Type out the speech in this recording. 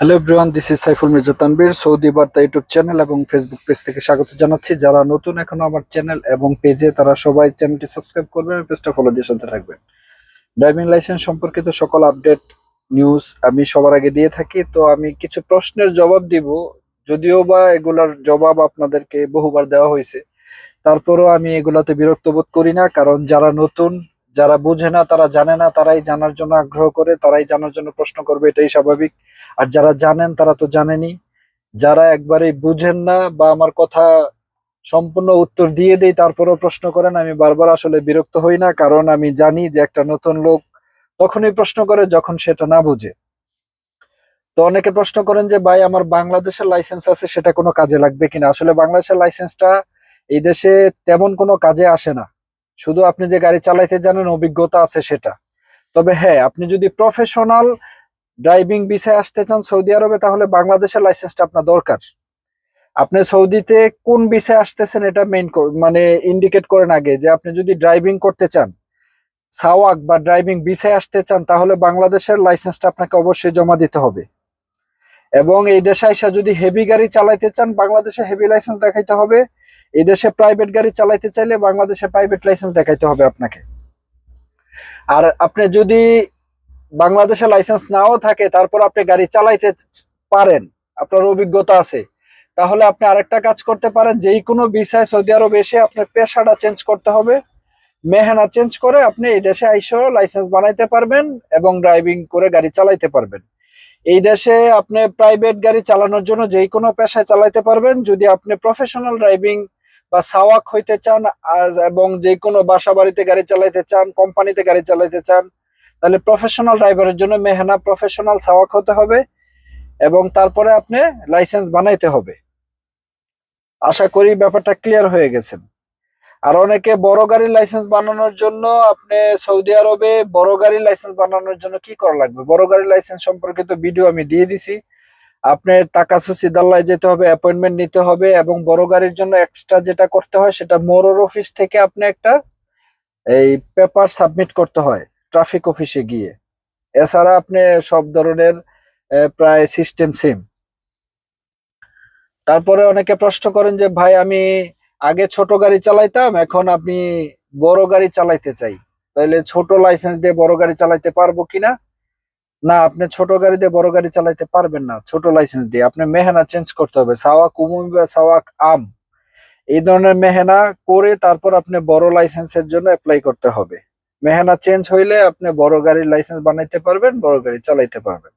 Hello everyone this is Saiful Mirza Tanvir Saudi Barta YouTube channel এবং Facebook page থেকে স্বাগত জানাচ্ছি। যারা নতুন এখনও আমার চ্যানেল এবং পেজে তারা সবাই চ্যানেলটি সাবস্ক্রাইব করবেন পেজটা ফলো দিয়ে সাথে থাকবেন। ড্রাইভিং লাইসেন্স সম্পর্কিত সকল আপডেট নিউজ আমি সবার আগে দিয়ে থাকি। তো আমি কিছু প্রশ্নের জবাব দিব। যদিও বা এগুলার জবাব আপনাদেরকে বহুবার দেওয়া হয়েছে, তারপরেও আমি এগুলাতে বিরক্ত বোধ করি না। কারণ যারা নতুন যারা বুঝে না, তারা জানে না, তারাই জানার জন্য আগ্রহ করে, তারাই জানার জন্য প্রশ্ন করবে, এটাই স্বাভাবিক। আর যারা জানেন, তারা তো জানেনই। যারা একবারে বুঝেন না বা আমার কথা সম্পূর্ণ উত্তর দিয়ে দেই, তারপরেও প্রশ্ন করেন, আমি বারবার আসলে বিরক্ত হই না, কারণ আমি জানি যে একটা নতুন লোক তখনই প্রশ্ন করে যখন সেটা না বুঝে। তো অনেকে প্রশ্ন করেন যে, ভাই, আমার বাংলাদেশের লাইসেন্স আছে, সেটা কোনো কাজে লাগবে কিনা? আসলে বাংলাদেশের লাইসেন্সটা এই দেশে তেমন কোনো কাজে আসে না। শুধু আপনি যে গাড়ি চালাইতে জানেন, অভিজ্ঞতা আছে সেটা। তবে হ্যাঁ আপনি যদি প্রফেশনাল ড্রাইভিং ভিসায় আসতে চান সৌদি আরবে, তাহলে বাংলাদেশের লাইসেন্সটা আপনার দরকার। আপনি সৌদিতে কোন বিষয়ে আসতেছেন, এটা মেইন মানে ইন্ডিকেট করেন আগে যে আপনি যদি ড্রাইভিং করতে চান, সাওয়াক বা ড্রাইভিং ভিসায় আসতে চান, তাহলে বাংলাদেশের লাইসেন্সটা আপনাকে অবশ্যই জমা দিতে হবে। এবং এই দেশে আইসা যদি হেভি গাড়ি চালাইতে চান, বাংলাদেশে হেভি লাইসেন্স দেখাইতে হবে। এই দেশে প্রাইভেট গাড়ি চালাইতে চাইলে বাংলাদেশে প্রাইভেট লাইসেন্স দেখাইতে হবে আপনাকে। আর আপনি যদি বাংলাদেশে লাইসেন্স নাও থাকে, তারপর আপনি গাড়ি চালাইতে পারেন, আপনার অভিজ্ঞতা আছে, তাহলে আপনি আরেকটা কাজ করতে পারেন যেই কোনো বিষয় সৌদি আরব এসে আপনার পেশাটা চেঞ্জ করতে হবে, মেহানা চেঞ্জ করে আপনি এই দেশে আইসো লাইসেন্স বানাইতে পারবেন এবং ড্রাইভিং করে গাড়ি চালাইতে পারবেন। এই দেশে আপনি প্রাইভেট গাড়ি চালানোর জন্য যেই কোনো পেশায় চালাইতে পারবেন, যদি আপনি প্রফেশনাল ড্রাইভিং বা সাওয়াক হইতে চান এবং যে কোনো বাসা বাড়িতে গাড়ি চালাইতে চান, কোম্পানিতে গাড়ি চালাইতে চান, তাহলে প্রফেশনাল ড্রাইভারের জন্য মেহনা প্রফেশনাল সাওয়াক হতে হবে এবং তারপরে আপনি লাইসেন্স বানাইতে হবে। আশা করি ব্যাপারটা ক্লিয়ার হয়ে গেছেন আর অনেকে বড় গাড়ির লাইসেন্স বানানোর জন্য আপনি সৌদি আরবে বড় গাড়ির লাইসেন্স বানানোর জন্য কি করা লাগবে? বড় গাড়ির লাইসেন্স সম্পর্কিত ভিডিও আমি দিয়ে দিছি। আপনার তাকাসুসি দাল্লায় যেতে হবে অ্যাপয়েন্টমেন্ট নিতে হবে এবং বড় গাড়ির জন্য এক্সট্রা যেটা করতে হয় সেটা মোরর অফিস থেকে আপনি একটা এই পেপার সাবমিট করতে হয় ট্রাফিক অফিসে গিয়ে। এছাড়া আপনি সব ধরনের প্রায় সিস্টেম সেম তারপরে অনেকে প্রশ্ন করেন যে, ভাই, আমি আগে ছোট গাড়ি চালাইতাম, এখন আমি বড় গাড়ি চালাইতে চাই। তাহলে ছোট লাইসেন্স দিয়ে বড় গাড়ি চালাইতে পারব কিনা? না, আপনি ছোট গাড়ি দিয়ে বড় গাড়ি চালাইতে পারবেন না। ছোট লাইসেন্স দিয়ে আপনি মেহেনা চেঞ্জ করতে হবে। সাওয়াক উমুমি বা সাওয়াক আম। এই ধরনের মেহেনা করে তারপর আপনি বড় লাইসেন্সের জন্য অ্যাপ্লাই করতে হবে। মেহেনা চেঞ্জ হইলে আপনি বড় গাড়ির লাইসেন্স বানাইতে পারবেন, বড় গাড়ি চালাইতে পারবেন।